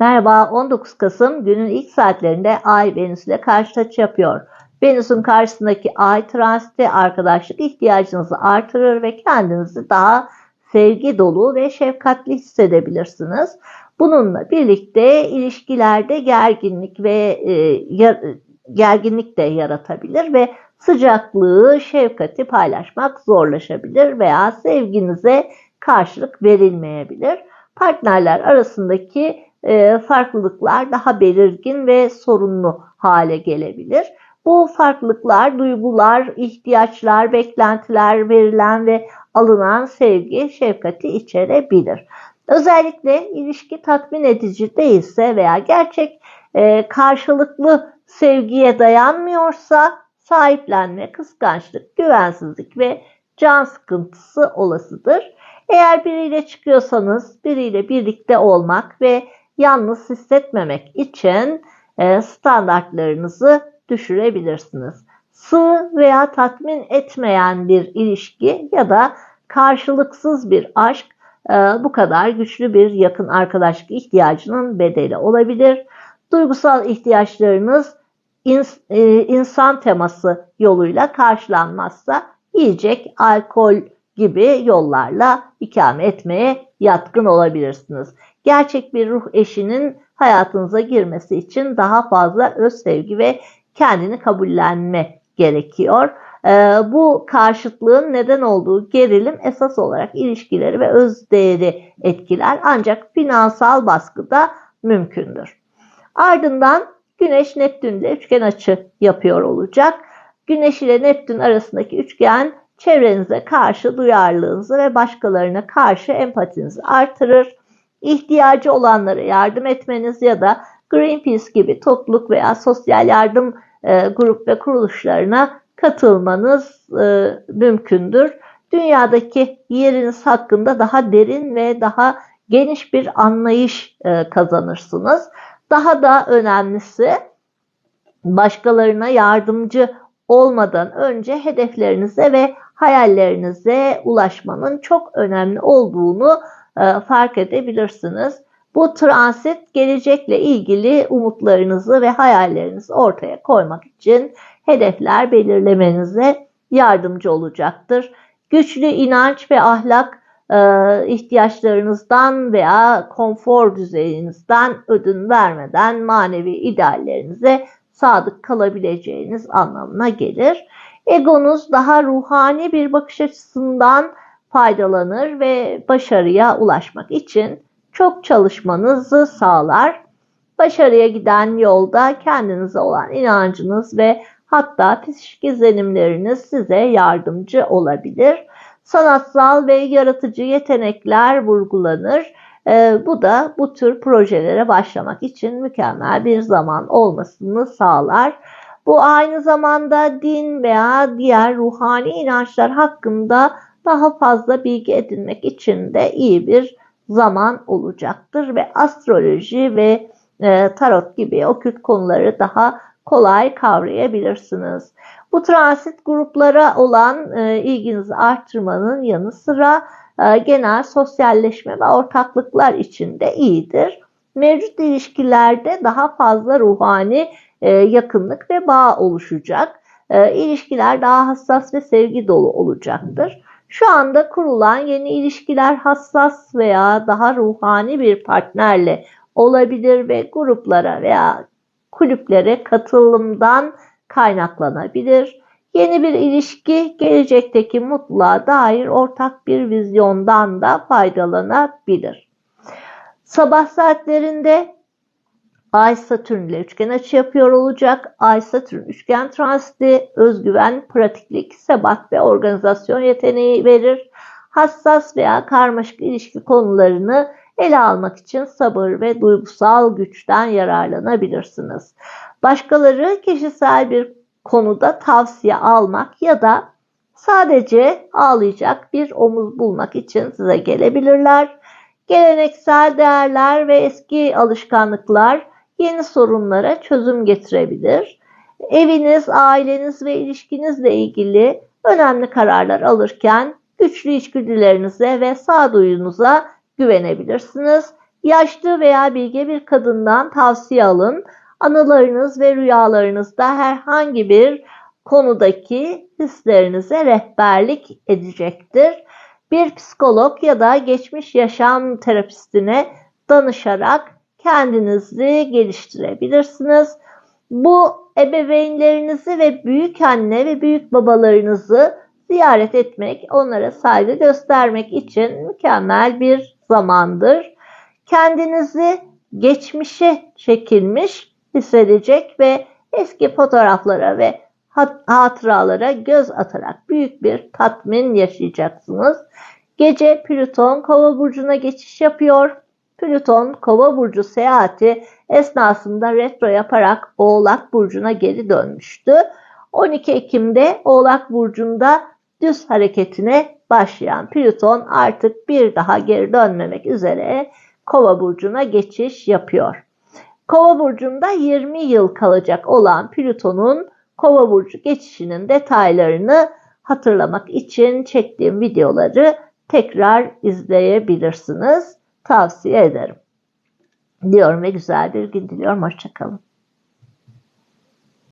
Merhaba 19 Kasım günün ilk saatlerinde Ay Venüs ile karşı açı yapıyor. Venüs'ün karşısındaki Ay transiti arkadaşlık ihtiyacınızı artırır ve kendinizi daha sevgi dolu ve şefkatli hissedebilirsiniz. Bununla birlikte ilişkilerde gerginlik ve e, gerginlik de yaratabilir ve sıcaklığı, şefkati paylaşmak zorlaşabilir veya sevginize karşılık verilmeyebilir. Partnerler arasındaki e, farklılıklar daha belirgin ve sorunlu hale gelebilir. Bu farklılıklar duygular, ihtiyaçlar, beklentiler, verilen ve alınan sevgi, şefkati içerebilir. Özellikle ilişki tatmin edici değilse veya gerçek e, karşılıklı sevgiye dayanmıyorsa sahiplenme, kıskançlık, güvensizlik ve can sıkıntısı olasıdır. Eğer biriyle çıkıyorsanız biriyle birlikte olmak ve yalnız hissetmemek için e, standartlarınızı düşürebilirsiniz. Sığ veya tatmin etmeyen bir ilişki ya da karşılıksız bir aşk e, bu kadar güçlü bir yakın arkadaşlık ihtiyacının bedeli olabilir. Duygusal ihtiyaçlarınız e, insan teması yoluyla karşılanmazsa yiyecek, alkol gibi yollarla ikame etmeye yatkın olabilirsiniz. Gerçek bir ruh eşinin hayatınıza girmesi için daha fazla öz sevgi ve kendini kabullenme gerekiyor. Ee, bu karşıtlığın neden olduğu gerilim esas olarak ilişkileri ve öz değeri etkiler ancak finansal baskı da mümkündür. Ardından Güneş Neptün'de üçgen açı yapıyor olacak. Güneş ile Neptün arasındaki üçgen çevrenize karşı duyarlılığınızı ve başkalarına karşı empatinizi artırır. İhtiyacı olanlara yardım etmeniz ya da Greenpeace gibi topluluk veya sosyal yardım e, grup ve kuruluşlarına katılmanız e, mümkündür. Dünyadaki yeriniz hakkında daha derin ve daha geniş bir anlayış e, kazanırsınız. Daha da önemlisi başkalarına yardımcı olmadan önce hedeflerinize ve hayallerinize ulaşmanın çok önemli olduğunu fark edebilirsiniz. Bu transit gelecekle ilgili umutlarınızı ve hayallerinizi ortaya koymak için hedefler belirlemenize yardımcı olacaktır. Güçlü inanç ve ahlak e, ihtiyaçlarınızdan veya konfor düzeyinizden ödün vermeden manevi ideallerinize sadık kalabileceğiniz anlamına gelir. Egonuz daha ruhani bir bakış açısından faydalanır ve başarıya ulaşmak için çok çalışmanızı sağlar. Başarıya giden yolda kendinize olan inancınız ve hatta psikik izlenimleriniz size yardımcı olabilir. Sanatsal ve yaratıcı yetenekler vurgulanır. E, bu da bu tür projelere başlamak için mükemmel bir zaman olmasını sağlar. Bu aynı zamanda din veya diğer ruhani inançlar hakkında daha fazla bilgi edinmek için de iyi bir zaman olacaktır ve astroloji ve e, tarot gibi okült konuları daha kolay kavrayabilirsiniz. Bu transit gruplara olan e, ilginizi arttırmanın yanı sıra e, genel sosyalleşme ve ortaklıklar için de iyidir. Mevcut ilişkilerde daha fazla ruhani e, yakınlık ve bağ oluşacak. E, ilişkiler daha hassas ve sevgi dolu olacaktır. Şu anda kurulan yeni ilişkiler hassas veya daha ruhani bir partnerle olabilir ve gruplara veya kulüplere katılımdan kaynaklanabilir. Yeni bir ilişki gelecekteki mutluluğa dair ortak bir vizyondan da faydalanabilir. Sabah saatlerinde Ay Satürn ile üçgen açı yapıyor olacak. Ay Satürn üçgen transiti özgüven, pratiklik, sebat ve organizasyon yeteneği verir. Hassas veya karmaşık ilişki konularını ele almak için sabır ve duygusal güçten yararlanabilirsiniz. Başkaları kişisel bir konuda tavsiye almak ya da sadece ağlayacak bir omuz bulmak için size gelebilirler. Geleneksel değerler ve eski alışkanlıklar yeni sorunlara çözüm getirebilir. Eviniz, aileniz ve ilişkinizle ilgili önemli kararlar alırken güçlü içgüdülerinize ve sağduyunuza güvenebilirsiniz. Yaşlı veya bilge bir kadından tavsiye alın. Anılarınız ve rüyalarınızda herhangi bir konudaki hislerinize rehberlik edecektir. Bir psikolog ya da geçmiş yaşam terapistine danışarak kendinizi geliştirebilirsiniz. Bu ebeveynlerinizi ve büyük anne ve büyük babalarınızı ziyaret etmek, onlara saygı göstermek için mükemmel bir zamandır. Kendinizi geçmişe çekilmiş hissedecek ve eski fotoğraflara ve hatıralara göz atarak büyük bir tatmin yaşayacaksınız. Gece Plüton Kova burcuna geçiş yapıyor. Plüton Kova burcu seyahati esnasında retro yaparak Oğlak burcuna geri dönmüştü. 12 Ekim'de Oğlak burcunda düz hareketine başlayan Plüton artık bir daha geri dönmemek üzere Kova burcuna geçiş yapıyor. Kova burcunda 20 yıl kalacak olan Plüton'un Kova burcu geçişinin detaylarını hatırlamak için çektiğim videoları tekrar izleyebilirsiniz. Tavsiye ederim. Diyorum ve güzel bir gün diliyorum. Hoşçakalın.